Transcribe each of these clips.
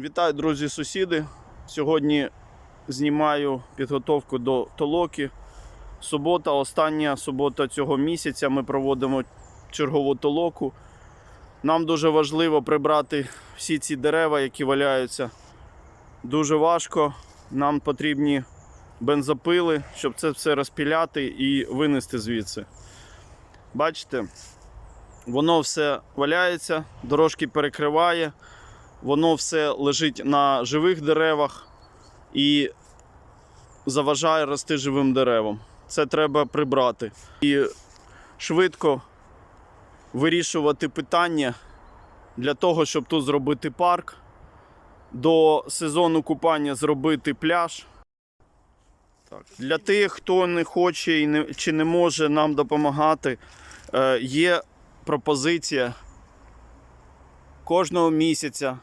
Вітаю, друзі, сусіди. Сьогодні знімаю підготовку до толоки. Субота, остання субота цього місяця. Ми проводимо чергову толоку. Нам дуже важливо прибрати всі ці дерева, які валяються. Дуже важко. Нам потрібні бензопили, щоб це все розпіляти і винести звідси. Бачите, воно все валяється, дорожки перекриває воно все лежить на живих деревах і заважає рости живим деревам. Це треба прибрати. І швидко вирішувати питання для того, щоб тут зробити парк, до сезону купання зробити пляж. Так. Для тих, хто не хоче і не, чи не може нам допомагати, е, є пропозиція кожного місяця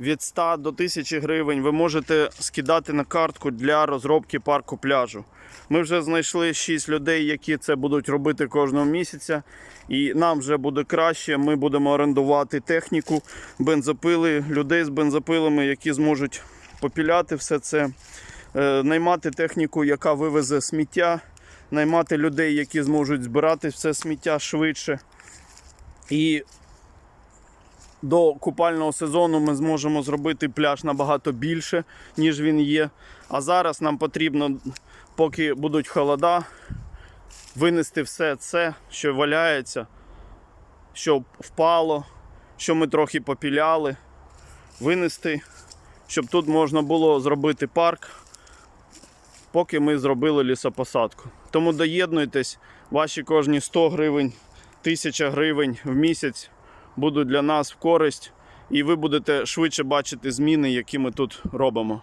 від 100 до 1000 гривень ви можете скидати на картку для розробки парку пляжу. Ми вже знайшли 6 людей, які це будуть робити кожного місяця. І нам вже буде краще. Ми будемо орендувати техніку, бензопили, людей з бензопилами, які зможуть попіляти все це, е, наймати техніку, яка вивезе сміття, наймати людей, які зможуть збирати все сміття швидше. І до купального сезону ми зможемо зробити пляж набагато більше, ніж він є. А зараз нам потрібно, поки будуть холода, винести все це, що валяється, що впало, що ми трохи попіляли, винести, щоб тут можна було зробити парк, поки ми зробили лісопосадку. Тому доєднуйтесь, ваші кожні 100 гривень, 1000 гривень в місяць будуть для нас в користь, і ви будете швидше бачити зміни, які ми тут робимо.